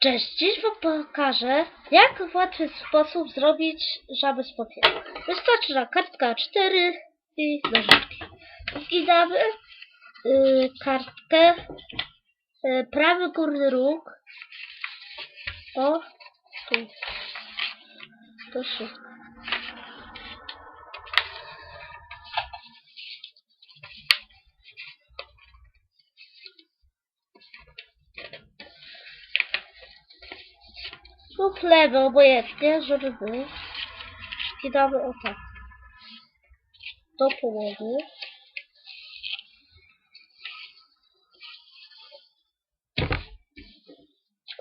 Cześć, dziś wam pokażę, jak w łatwy sposób zrobić żabę z papieru. Wystarczy na kartka 4 i nożyczki. Zginamy y, kartkę, y, prawy górny róg, o, tu, proszę. Lub lewy, obojętnie, żeby był. Skidamy o tak. Do połowy.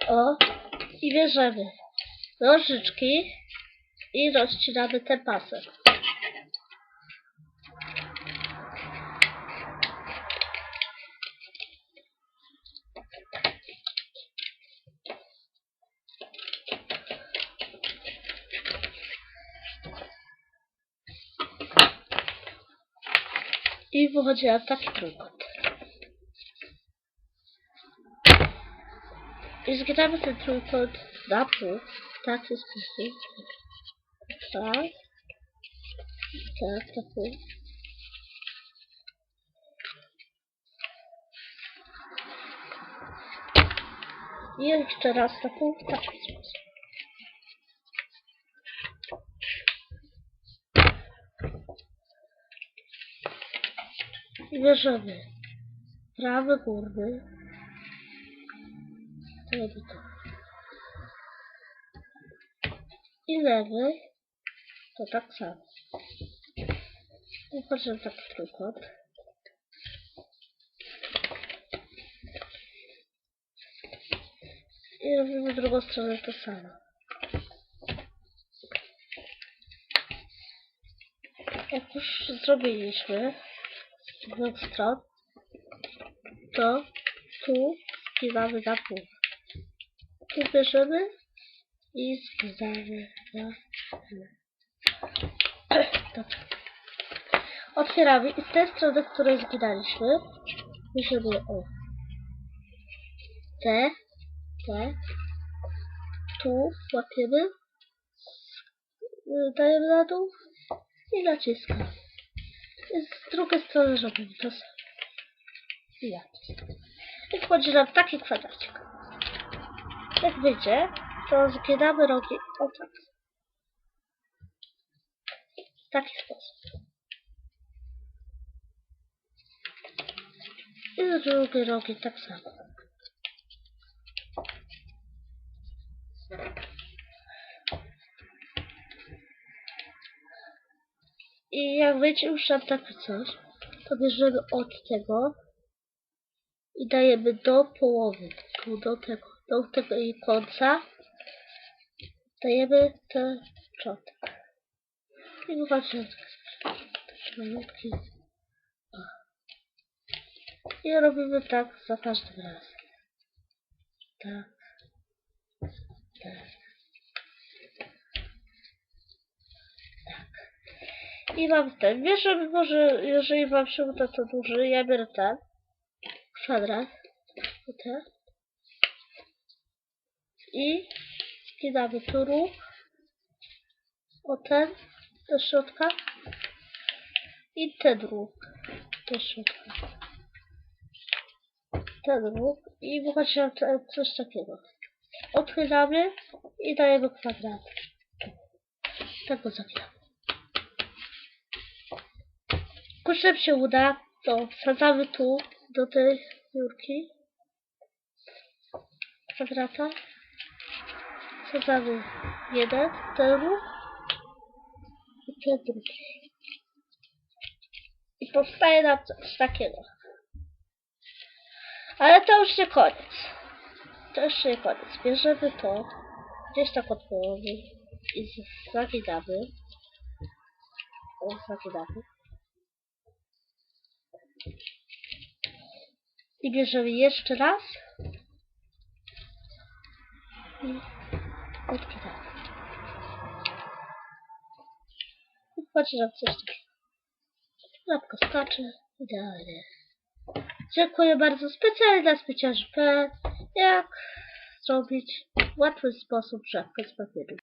O, i bierzemy nożyczki i rozcinamy ten pasek. I wychodzi nam taki trójkąt. I zgramy ten trójkąt na pół. W taki sposób. Tak. Tak, na pół. I jeszcze raz na pół w taki I bierzemy prawy górny. To. I lewy. To tak samo. Patrzę taki trójkąt. I robimy drugą stronę to samo. Jak już zrobiliśmy dwóch stron, to tu zginamy na pół. Tu bierzemy i zginamy na. Dobra. Otwieramy i z tej strony, której zginaliśmy, bierzemy o te, te, tu łapiemy, y, dajemy na dół i naciskamy. Z drugiej strony robimy to samo. I nacisk. I wchodzi nam taki kwadracik. Jak wyjdzie, to zginamy rogi o tak. W taki sposób. I z drugiej rogi tak samo. I jak wyjdzie już nam takie coś, to bierzemy od tego i dajemy do połowy, do tego, do tego i końca, dajemy ten czot. I wychodzi taki malutki. I robimy tak za każdym razem. Tak. Tak. I mam ten. Że może, jeżeli wam się uda to duży, ja biorę ten. Kwadrat. I ten. I skidamy tu róg. O ten. Do środka. I ten róg. Do środka. Ten róg. I wychodzi nam coś takiego. Odchylamy i dajemy kwadrat. Tu. Tak go zaginamy. Kurczę się uda, to wsadzamy tu do tej rurki kwadrata. Wsadzamy jeden, ten ruch i ten drugi. I powstaje nam coś takiego. Ale to już nie koniec. To jeszcze nie koniec. Bierzemy to gdzieś tak od połowy i z- zaginamy. O, zaginamy. I bierzemy jeszcze raz. I odkładamy. I wchodzi nam coś takiego. Lapka skacze. Idealnie. Dziękuję bardzo. Specjalnie dla specjalnie P. Jak zrobić w łatwy sposób żabkę z papieru.